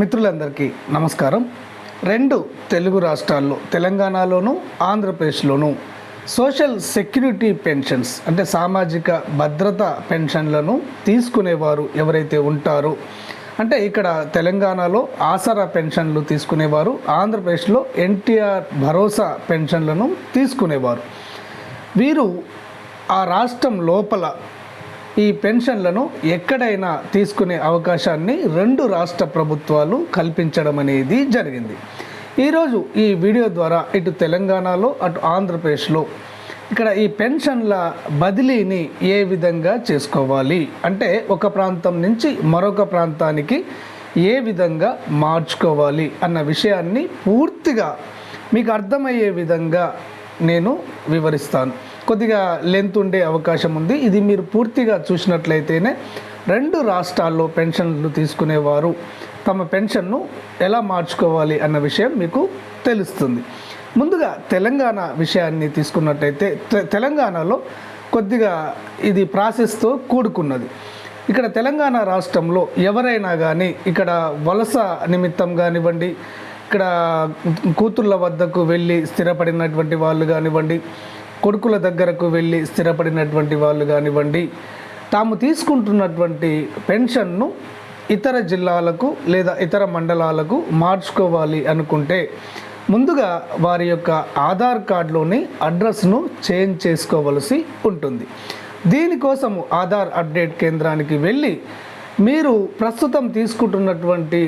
మిత్రులందరికీ నమస్కారం. రెండు తెలుగు రాష్ట్రాల్లో తెలంగాణలోను ఆంధ్రప్రదేశ్లోను సోషల్ సెక్యూరిటీ పెన్షన్స్ అంటే సామాజిక భద్రత పెన్షన్లను తీసుకునేవారు ఎవరైతే ఉంటారో అంటే ఇక్కడ తెలంగాణలో ఆసరా పెన్షన్లు తీసుకునేవారు ఆంధ్రప్రదేశ్లో ఎన్టీఆర్ భరోసా పెన్షన్లను తీసుకునేవారు. వీరు ఆ రాష్ట్రం లోపల ఈ పెన్షన్లను ఎక్కడైనా తీసుకునే అవకాశాన్ని రెండు రాష్ట్ర ప్రభుత్వాలు కల్పించడం అనేది జరిగింది. ఈరోజు ఈ వీడియో ద్వారా ఇటు తెలంగాణలో అటు ఆంధ్రప్రదేశ్లో ఇక్కడ ఈ పెన్షన్ల బదిలీని ఏ విధంగా చేసుకోవాలి? అంటే ఒక ప్రాంతం నుంచి మరొక ప్రాంతానికి ఏ విధంగా మార్చుకోవాలి అన్న విషయాన్ని పూర్తిగా మీకు అర్థమయ్యే విధంగా నేను వివరిస్తాను. కొద్దిగా లెంత్ ఉండే అవకాశం ఉంది. ఇది మీరు పూర్తిగా చూసినట్లయితేనే రెండు రాష్ట్రాల్లో పెన్షన్లు తీసుకునేవారు. తమ పెన్షన్ను ఎలా మార్చుకోవాలి అన్న విషయం మీకు తెలుస్తుంది. ముందుగా తెలంగాణ విషయాన్ని తీసుకున్నట్టయితే తె- తెలంగాణలో కొద్దిగా ఇది ప్రాసెస్తో కూడుకున్నది. ఇక్కడ తెలంగాణ రాష్ట్రంలో ఎవరైనా కానీ ఇక్కడ వలస నిమిత్తం కానివ్వండి ఇక్కడ కూతుళ్ళ వద్దకు వెళ్ళి స్థిరపడినటువంటి వాళ్ళు కానివ్వండి కొడుకుల దగ్గరకు వెళ్ళి స్థిరపడినటువంటి వాళ్ళు కానివ్వండి తాము తీసుకుంటున్నటువంటి పెన్షన్ను ఇతర జిల్లాలకు లేదా ఇతర మండలాలకు మార్చుకోవాలి అనుకుంటే ముందుగా వారి యొక్క ఆధార్ కార్డులోని అడ్రస్ను చేంజ్ చేసుకోవలసి ఉంటుంది. దీనికోసము ఆధార్ అప్డేట్ కేంద్రానికి వెళ్ళి మీరు ప్రస్తుతం తీసుకుంటున్నటువంటి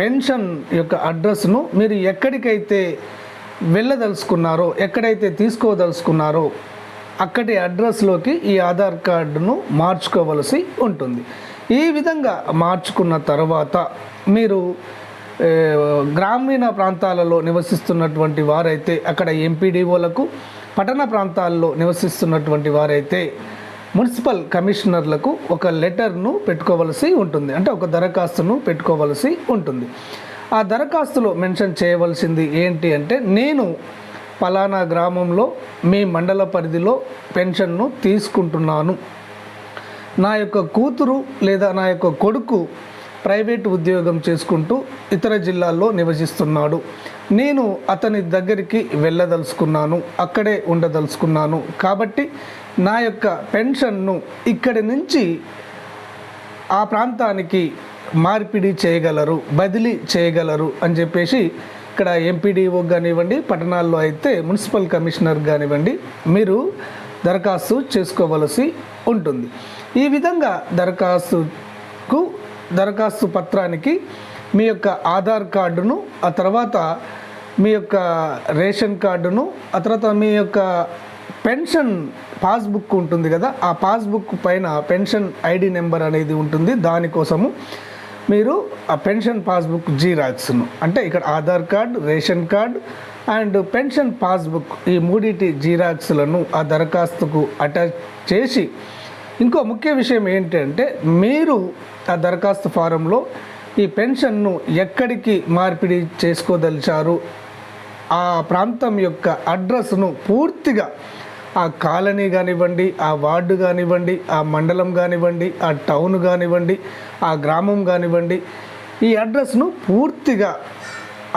పెన్షన్ యొక్క అడ్రస్ను మీరు ఎక్కడికైతే వెళ్ళదలుచుకున్నారో ఎక్కడైతే తీసుకోదలుచుకున్నారో అక్కడి అడ్రస్లోకి ఈ ఆధార్ కార్డును మార్చుకోవలసి ఉంటుంది. ఈ విధంగా మార్చుకున్న తర్వాత మీరు గ్రామీణ ప్రాంతాలలో నివసిస్తున్నటువంటి వారైతే అక్కడ ఎంపీడీఓలకు పట్టణ ప్రాంతాల్లో నివసిస్తున్నటువంటి వారైతే మున్సిపల్ కమిషనర్లకు ఒక లెటర్ను పెట్టుకోవలసి ఉంటుంది. అంటే ఒక దరఖాస్తును పెట్టుకోవలసి ఉంటుంది. ఆ దరఖాస్తులో మెన్షన్ చేయవలసింది ఏంటి అంటే నేను పలానా గ్రామంలో మీ మండల పరిధిలో పెన్షన్ను తీసుకుంటున్నాను. నా యొక్క కూతురు లేదా నా యొక్క కొడుకు ప్రైవేట్ ఉద్యోగం చేసుకుంటూ ఇతర జిల్లాల్లో నివసిస్తున్నాడు. నేను అతని దగ్గరికి వెళ్ళదలుచుకున్నాను. అక్కడే ఉండదలుచుకున్నాను. కాబట్టి నా యొక్క పెన్షన్ను ఇక్కడి నుంచి ఆ ప్రాంతానికి మార్పిడి చేయగలరు బదిలీ చేయగలరు అని చెప్పేసి ఇక్కడ ఎంపీడీఓ కానివ్వండి పట్టణాల్లో అయితే మున్సిపల్ కమిషనర్ కానివ్వండి మీరు దరఖాస్తు చేసుకోవలసి ఉంటుంది. ఈ విధంగా దరఖాస్తుకు దరఖాస్తు పత్రానికి మీ యొక్క ఆధార్ కార్డును ఆ తర్వాత మీ యొక్క రేషన్ కార్డును ఆ తర్వాత మీ యొక్క పెన్షన్ పాస్బుక్ ఉంటుంది కదా ఆ పాస్బుక్ పైన పెన్షన్ ఐడి నెంబర్ అనేది ఉంటుంది దానికోసము మీరు ఆ పెన్షన్ పాస్బుక్ జీరాక్స్ను అంటే ఇక్కడ Aadhaar card ration card and pension passbook ఈ మూడిటి జీరాక్స్లను ఆ దరఖాస్తుకు అటాచ్ చేసి ఇంకో ముఖ్య విషయం ఏంటంటే మీరు ఆ దరఖాస్తు ఫారంలో ఈ పెన్షన్ను ఎక్కడికి మార్పిడి చేసుకోదలిచారు? ఆ ప్రాంతం యొక్క అడ్రస్ను పూర్తిగా ఆ కాలనీ కానివ్వండి ఆ వార్డు కానివ్వండి ఆ మండలం కానివ్వండి ఆ టౌన్ కానివ్వండి ఆ గ్రామం కానివ్వండి ఈ అడ్రస్ను పూర్తిగా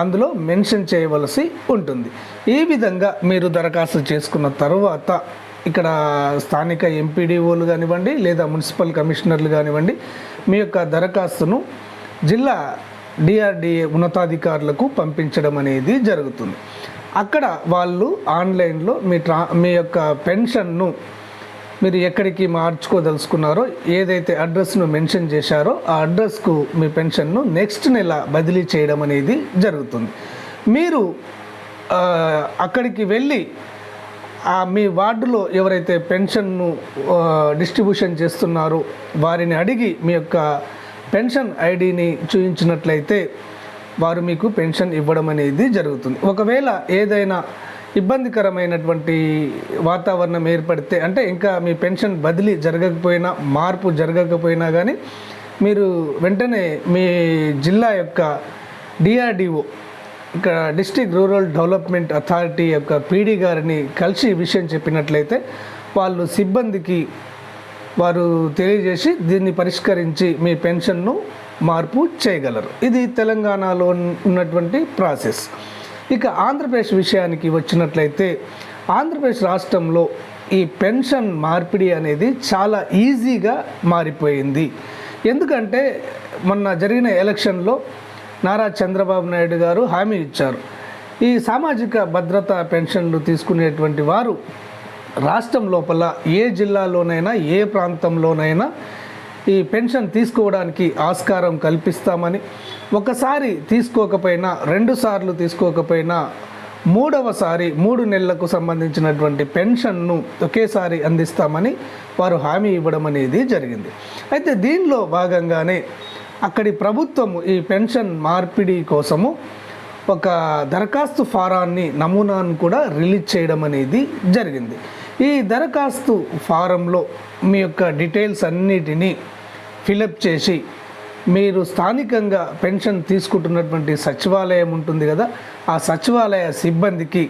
అందులో మెన్షన్ చేయవలసి ఉంటుంది. ఈ విధంగా మీరు దరఖాస్తు చేసుకున్న తర్వాత ఇక్కడ స్థానిక ఎంపీడీఓలు కానివ్వండి లేదా మున్సిపల్ కమిషనర్లు కానివ్వండి మీ యొక్క దరఖాస్తును జిల్లా డిఆర్డిఏ ఉన్నతాధికారులకు పంపించడం అనేది జరుగుతుంది. అక్కడ వాళ్ళు ఆన్లైన్లో మీ ట్రా మీ యొక్క పెన్షన్ను మీరు ఎక్కడికి మార్చుకోదలుచుకున్నారో ఏదైతే అడ్రస్ను మెన్షన్ చేశారో ఆ అడ్రస్కు మీ పెన్షన్ను నెక్స్ట్ నెల బదిలీ చేయడం అనేది జరుగుతుంది. మీరు అక్కడికి వెళ్ళి ఆ మీ వార్డులో ఎవరైతే పెన్షన్ను డిస్ట్రిబ్యూషన్ చేస్తున్నారో వారిని అడిగి మీ యొక్క పెన్షన్ ఐడిని చూపించినట్లయితే వారు మీకు పెన్షన్ ఇవ్వడం అనేది జరుగుతుంది. ఒకవేళ ఏదైనా ఇబ్బందికరమైనటువంటి వాతావరణం ఏర్పడితే అంటే ఇంకా మీ పెన్షన్ బదిలీ జరగకపోయినా మార్పు జరగకపోయినా కానీ మీరు వెంటనే మీ జిల్లా యొక్క డిఆర్డిఓ ఇక్కడ డిస్ట్రిక్ట్ రూరల్ డెవలప్మెంట్ అథారిటీ యొక్క పీడీ గారిని కలిసి విషయం చెప్పినట్లయితే వాళ్ళు సిబ్బందికి వారు తెలియజేసి దీన్ని పరిష్కరించి మీ పెన్షన్ను మార్పు చేయగలరు. ఇది తెలంగాణలో ఉన్నటువంటి ప్రాసెస్. ఇక ఆంధ్రప్రదేశ్ విషయానికి వచ్చినట్లయితే ఆంధ్రప్రదేశ్ రాష్ట్రంలో ఈ పెన్షన్ మార్పిడి అనేది చాలా ఈజీగా మారిపోయింది. ఎందుకంటే మొన్న జరిగిన ఎలక్షన్లో నారా చంద్రబాబు నాయుడు గారు హామీ ఇచ్చారు. ఈ సామాజిక భద్రత పెన్షన్లు తీసుకునేటువంటి వారు రాష్ట్రం లోపల ఏ జిల్లాలోనైనా ఏ ప్రాంతంలోనైనా ఈ పెన్షన్ తీసుకోవడానికి ఆస్కారం కల్పిస్తామని ఒకసారి తీసుకోకపోయినా రెండు సార్లు తీసుకోకపోయినా మూడవసారి మూడు నెలలకు సంబంధించినటువంటి పెన్షన్ను ఒకేసారి అందిస్తామని వారు హామీ ఇవ్వడం అనేది జరిగింది. అయితే దీనిలో భాగంగానే అక్కడి ప్రభుత్వము ఈ పెన్షన్ మార్పిడి కోసము ఒక దరఖాస్తు ఫారాన్ని నమూనాను కూడా రిలీజ్ చేయడం అనేది జరిగింది. ఈ దరఖాస్తు ఫారంలో మీ యొక్క డీటెయిల్స్ అన్నిటినీ ఫిలప్ చేసి మీరు స్థానికంగా పెన్షన్ తీసుకుంటున్నటువంటి సచివాలయం ఉంటుంది కదా ఆ సచివాలయ సిబ్బందికి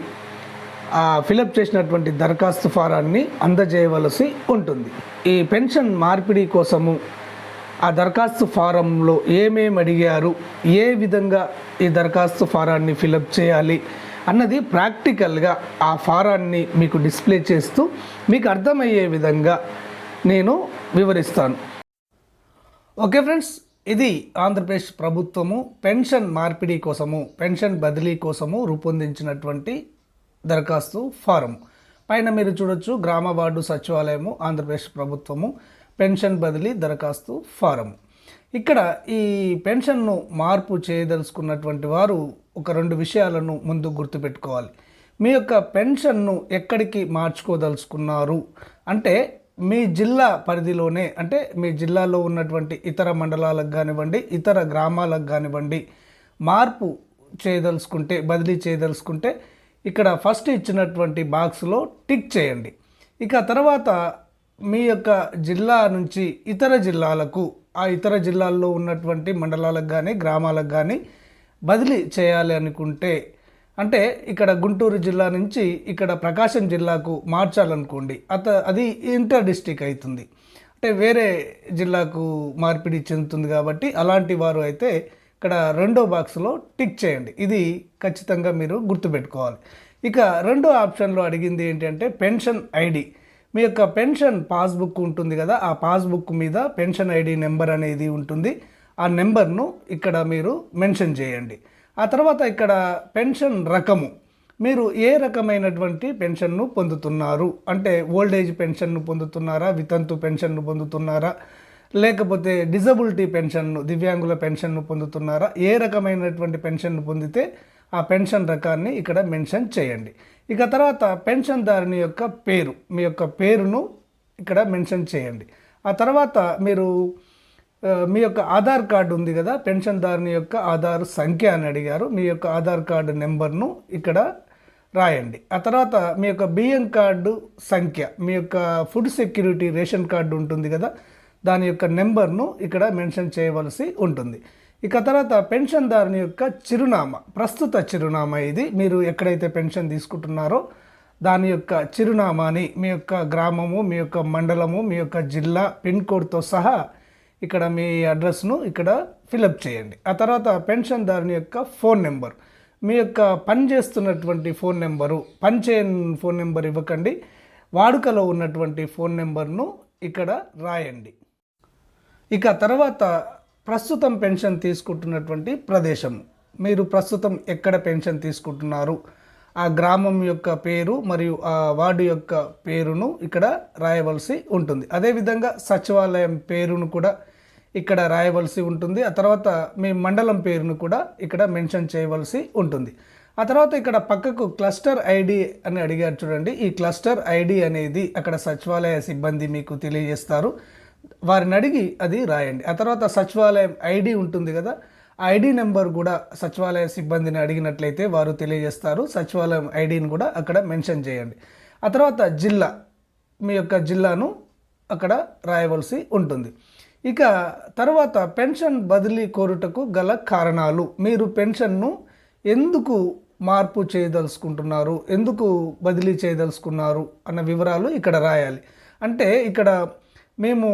ఆ ఫిలప్ చేసినటువంటి దరఖాస్తు ఫారాన్ని అందజేయవలసి ఉంటుంది. ఈ పెన్షన్ మార్పిడి కోసము ఆ దరఖాస్తు ఫారంలో ఏమేమి అడిగారు ఏ విధంగా ఈ దరఖాస్తు ఫారాన్ని ఫిలప్ చేయాలి అన్నది ప్రాక్టికల్గా ఆ ఫారాన్ని మీకు డిస్ప్లే చేస్తూ మీకు అర్థమయ్యే విధంగా నేను వివరిస్తాను. ఓకే ఫ్రెండ్స్ ఇది ఆంధ్రప్రదేశ్ ప్రభుత్వము పెన్షన్ మార్పిడి కోసము పెన్షన్ బదిలీ కోసము రూపొందించినటువంటి దరఖాస్తు ఫారం పైన మీరు చూడొచ్చు గ్రామ వార్డు సచివాలయము ఆంధ్రప్రదేశ్ ప్రభుత్వము పెన్షన్ బదిలీ దరఖాస్తు ఫారం ఇక్కడ ఈ పెన్షన్ను మార్పు చేయదలుచుకున్నటువంటి వారు ఒక రెండు విషయాలను ముందు గుర్తుపెట్టుకోవాలి. మీ యొక్క పెన్షన్ను ఎక్కడికి మార్చుకోదలుచుకున్నారు? అంటే మీ జిల్లా పరిధిలోనే అంటే మీ జిల్లాలో ఉన్నటువంటి ఇతర మండలాలకు కానివ్వండి ఇతర గ్రామాలకు కానివ్వండి మార్పు చేయదలుచుకుంటే బదిలీ చేయదలుచుకుంటే ఇక్కడ ఫస్ట్ ఇచ్చినటువంటి బాక్స్లో టిక్ చేయండి. ఇక తర్వాత మీ యొక్క జిల్లా నుంచి ఇతర జిల్లాలకు ఆ ఇతర జిల్లాల్లో ఉన్నటువంటి మండలాలకు కానీ గ్రామాలకు కానీ బదిలీ చేయాలి అనుకుంటే అంటే ఇక్కడ గుంటూరు జిల్లా నుంచి ఇక్కడ ప్రకాశం జిల్లాకు మార్చాలనుకోండి. అత అది ఇంటర్ డిస్టిక్ అవుతుంది అంటే వేరే జిల్లాకు మార్పిడి చెందుతుంది కాబట్టి అలాంటి వారు అయితే ఇక్కడ రెండో బాక్స్లో టిక్ చేయండి. ఇది ఖచ్చితంగా మీరు గుర్తుపెట్టుకోవాలి. ఇక రెండో ఆప్షన్లో అడిగింది ఏంటంటే పెన్షన్ ఐడి. మీ యొక్క పెన్షన్ పాస్బుక్ ఉంటుంది కదా ఆ పాస్బుక్ మీద పెన్షన్ ఐడి నెంబర్ అనేది ఉంటుంది. ఆ నెంబర్ను ఇక్కడ మీరు మెన్షన్ చేయండి. ఆ తర్వాత ఇక్కడ పెన్షన్ రకము. మీరు ఏ రకమైనటువంటి పెన్షన్ను పొందుతున్నారు? అంటే ఓల్డ్ ఏజ్ పెన్షన్ను పొందుతున్నారా? వితంతు పెన్షన్ను పొందుతున్నారా? లేకపోతే డిజబిలిటీ పెన్షన్ను దివ్యాంగుల పెన్షన్ను పొందుతున్నారా? ఏ రకమైనటువంటి పెన్షన్ను పొందితే ఆ పెన్షన్ రకాన్ని ఇక్కడ మెన్షన్ చేయండి. ఇక తర్వాత పెన్షన్దారుని యొక్క పేరు మీ యొక్క పేరును ఇక్కడ మెన్షన్ చేయండి. ఆ తర్వాత మీరు మీ యొక్క ఆధార్ కార్డు ఉంది కదా పెన్షన్దారుని యొక్క ఆధార్ సంఖ్య అని అడిగారు. మీ యొక్క ఆధార్ కార్డు నెంబర్ను ఇక్కడ రాయండి. ఆ తర్వాత మీ యొక్క బియ్యం కార్డు సంఖ్య మీ యొక్క ఫుడ్ సెక్యూరిటీ రేషన్ కార్డు ఉంటుంది కదా దాని యొక్క నెంబర్ను ఇక్కడ మెన్షన్ చేయవలసి ఉంటుంది. ఇక తర్వాత పెన్షన్దారుని యొక్క చిరునామా ప్రస్తుత చిరునామా ఇది. మీరు ఎక్కడైతే పెన్షన్ తీసుకుంటున్నారో దాని యొక్క చిరునామాని మీ యొక్క గ్రామము మీ యొక్క మండలము మీ యొక్క జిల్లా పిన్ కోడ్తో సహా ఇక్కడ మీ అడ్రస్ను ఇక్కడ ఫిలప్ చేయండి. ఆ తర్వాత పెన్షన్దారుని యొక్క ఫోన్ నెంబర్. మీ యొక్క పని చేస్తున్నటువంటి ఫోన్ నెంబరు పని చేయని ఫోన్ నెంబర్ ఇవ్వకండి. వాడుకలో ఉన్నటువంటి ఫోన్ నెంబర్ను ఇక్కడ రాయండి. ఇక తర్వాత ప్రస్తుతం పెన్షన్ తీసుకుంటున్నటువంటి ప్రదేశం. మీరు ప్రస్తుతం ఎక్కడ పెన్షన్ తీసుకుంటున్నారు? ఆ గ్రామం యొక్క పేరు మరియు ఆ వార్డు యొక్క పేరును ఇక్కడ రాయవలసి ఉంటుంది. అదేవిధంగా సచివాలయం పేరును కూడా ఇక్కడ రాయవలసి ఉంటుంది. ఆ తర్వాత మీ మండలం పేరును కూడా ఇక్కడ మెన్షన్ చేయవలసి ఉంటుంది. ఆ తర్వాత ఇక్కడ పక్కకు క్లస్టర్ ఐడి అని అడిగారు చూడండి. ఈ క్లస్టర్ ఐడి అనేది అక్కడ సచివాలయ సిబ్బంది మీకు తెలియజేస్తారు. వారిని అడిగి అది రాయండి. ఆ తర్వాత సచివాలయం ఐడి ఉంటుంది కదా ఆ ఐడి నెంబర్ కూడా సచివాలయ సిబ్బందిని అడిగినట్లయితే వారు తెలియజేస్తారు. సచివాలయం ఐడిని కూడా అక్కడ మెన్షన్ చేయండి. ఆ తర్వాత జిల్లా మీ యొక్క జిల్లాను అక్కడ రాయవలసి ఉంటుంది. ఇక తర్వాత పెన్షన్ బదిలీ కోరుటకు గల కారణాలు. మీరు పెన్షన్ను ఎందుకు మార్పు చేయదలుచుకుంటున్నారు? ఎందుకు బదిలీ చేయదలుచుకున్నారు? అన్న వివరాలు ఇక్కడ రాయాలి. అంటే ఇక్కడ మేము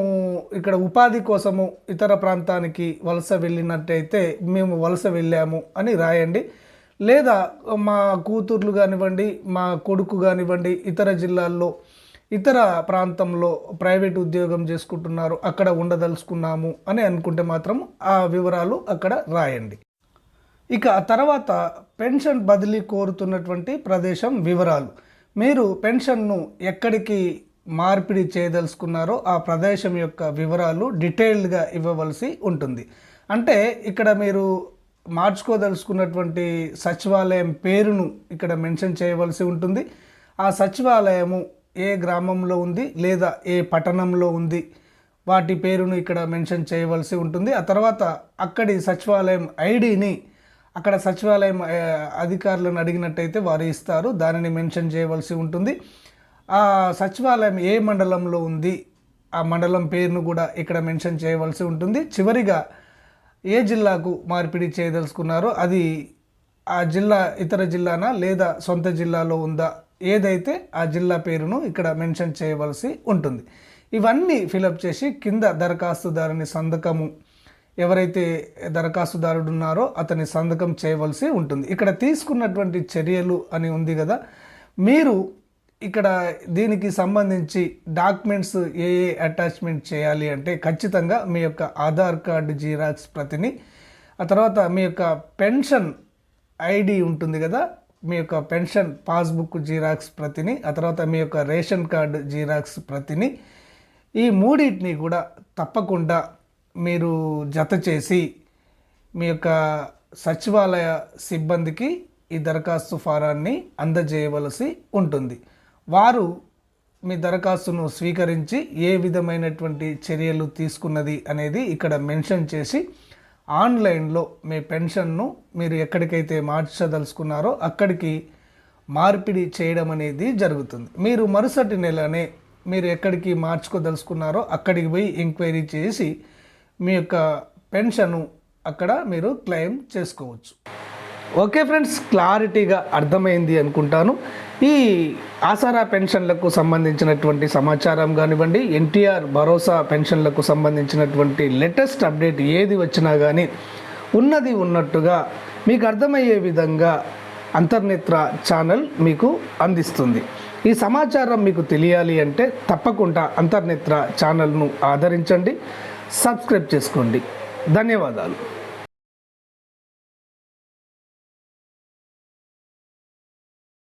ఇక్కడ ఉపాధి కోసము ఇతర ప్రాంతానికి వలస వెళ్ళినట్టయితే మేము వలస వెళ్ళాము అని రాయండి. లేదా మా కూతుర్లు కానివ్వండి మా కొడుకు కానివ్వండి ఇతర జిల్లాల్లో ఇతర ప్రాంతంలో ప్రైవేట్ ఉద్యోగం చేసుకుంటున్నారు అక్కడ ఉండదలుచుకున్నాము అని అనుకుంటే మాత్రం ఆ వివరాలు అక్కడ రాయండి. ఇక తర్వాత పెన్షన్ బదిలీ కోరుతున్నటువంటి ప్రదేశం వివరాలు. మీరు పెన్షన్ను ఎక్కడికి మార్పిడి చేయదలుచుకున్నారో ఆ ప్రదేశం యొక్క వివరాలు డీటెయిల్డ్గా ఇవ్వవలసి ఉంటుంది. అంటే ఇక్కడ మీరు మార్చుకోదలుచుకున్నటువంటి సచివాలయం పేరును ఇక్కడ మెన్షన్ చేయవలసి ఉంటుంది. ఆ సచివాలయము ఏ గ్రామంలో ఉంది లేదా ఏ పట్టణంలో ఉంది వాటి పేరును ఇక్కడ మెన్షన్ చేయవలసి ఉంటుంది. ఆ తర్వాత అక్కడి సచివాలయం ఐడిని అక్కడ సచివాలయం అధికారులను అడిగినట్టయితే వారు ఇస్తారు. దానిని మెన్షన్ చేయవలసి ఉంటుంది. ఆ సచివాలయం ఏ మండలంలో ఉంది ఆ మండలం పేరును కూడా ఇక్కడ మెన్షన్ చేయవలసి ఉంటుంది. చివరిగా ఏ జిల్లాకు మార్పిడి చేయదలుచుకున్నారో అది ఆ జిల్లా ఇతర జిల్లానా లేదా సొంత జిల్లాలో ఉందా ఏదైతే ఆ జిల్లా పేరును ఇక్కడ మెన్షన్ చేయవలసి ఉంటుంది. ఇవన్నీ ఫిలప్ చేసి కింద దరఖాస్తుదారుని సంతకము ఎవరైతే దరఖాస్తుదారుడు ఉన్నారో అతని సంతకం చేయవలసి ఉంటుంది. ఇక్కడ తీసుకున్నటువంటి చర్యలు అని ఉంది కదా మీరు ఇక్కడ దీనికి సంబంధించి డాక్యుమెంట్స్ ఏ ఏ అటాచ్మెంట్ చేయాలి అంటే ఖచ్చితంగా మీ యొక్క ఆధార్ కార్డు జీరాక్స్ ప్రతిని ఆ తర్వాత మీ యొక్క పెన్షన్ ఐడి ఉంటుంది కదా మీ యొక్క పెన్షన్ పాస్బుక్ జీరాక్స్ ప్రతిని ఆ తర్వాత మీ యొక్క రేషన్ కార్డు జీరాక్స్ ప్రతిని ఈ మూడింటిని కూడా తప్పకుండా మీరు జత చేసి మీ యొక్క సచివాలయ సిబ్బందికి ఈ దరఖాస్తు ఫారాన్ని అందజేయవలసి ఉంటుంది. వారు మీ దరఖాస్తును స్వీకరించి ఏ విధమైనటువంటి చర్యలు తీసుకున్నది అనేది ఇక్కడ మెన్షన్ చేసి ఆన్లైన్లో మీ పెన్షన్ను మీరు ఎక్కడికైతే మార్చదలుచుకున్నారో అక్కడికి మార్పిడి చేయడం అనేది జరుగుతుంది. మీరు మరుసటి నెలనే మీరు ఎక్కడికి మార్చుకోదలుచుకున్నారో అక్కడికి పోయి ఎంక్వైరీ చేసి మీ యొక్క పెన్షను అక్కడ మీరు క్లెయిమ్ చేసుకోవచ్చు. ఓకే ఫ్రెండ్స్ క్లారిటీగా అర్థమైంది అనుకుంటాను. ఈ ఆసారా పెన్షన్లకు సంబంధించినటువంటి సమాచారం కానివ్వండి ఎన్టీఆర్ భరోసా పెన్షన్లకు సంబంధించినటువంటి లేటెస్ట్ అప్డేట్ ఏది వచ్చినా కానీ ఉన్నది ఉన్నట్టుగా మీకు అర్థమయ్యే విధంగా అంతర్నేత్ర ఛానల్ మీకు అందిస్తుంది. ఈ సమాచారం మీకు తెలియాలి అంటే తప్పకుండా అంతర్నేత్ర ఛానల్ను ఆదరించండి సబ్స్క్రైబ్ చేసుకోండి. ధన్యవాదాలు.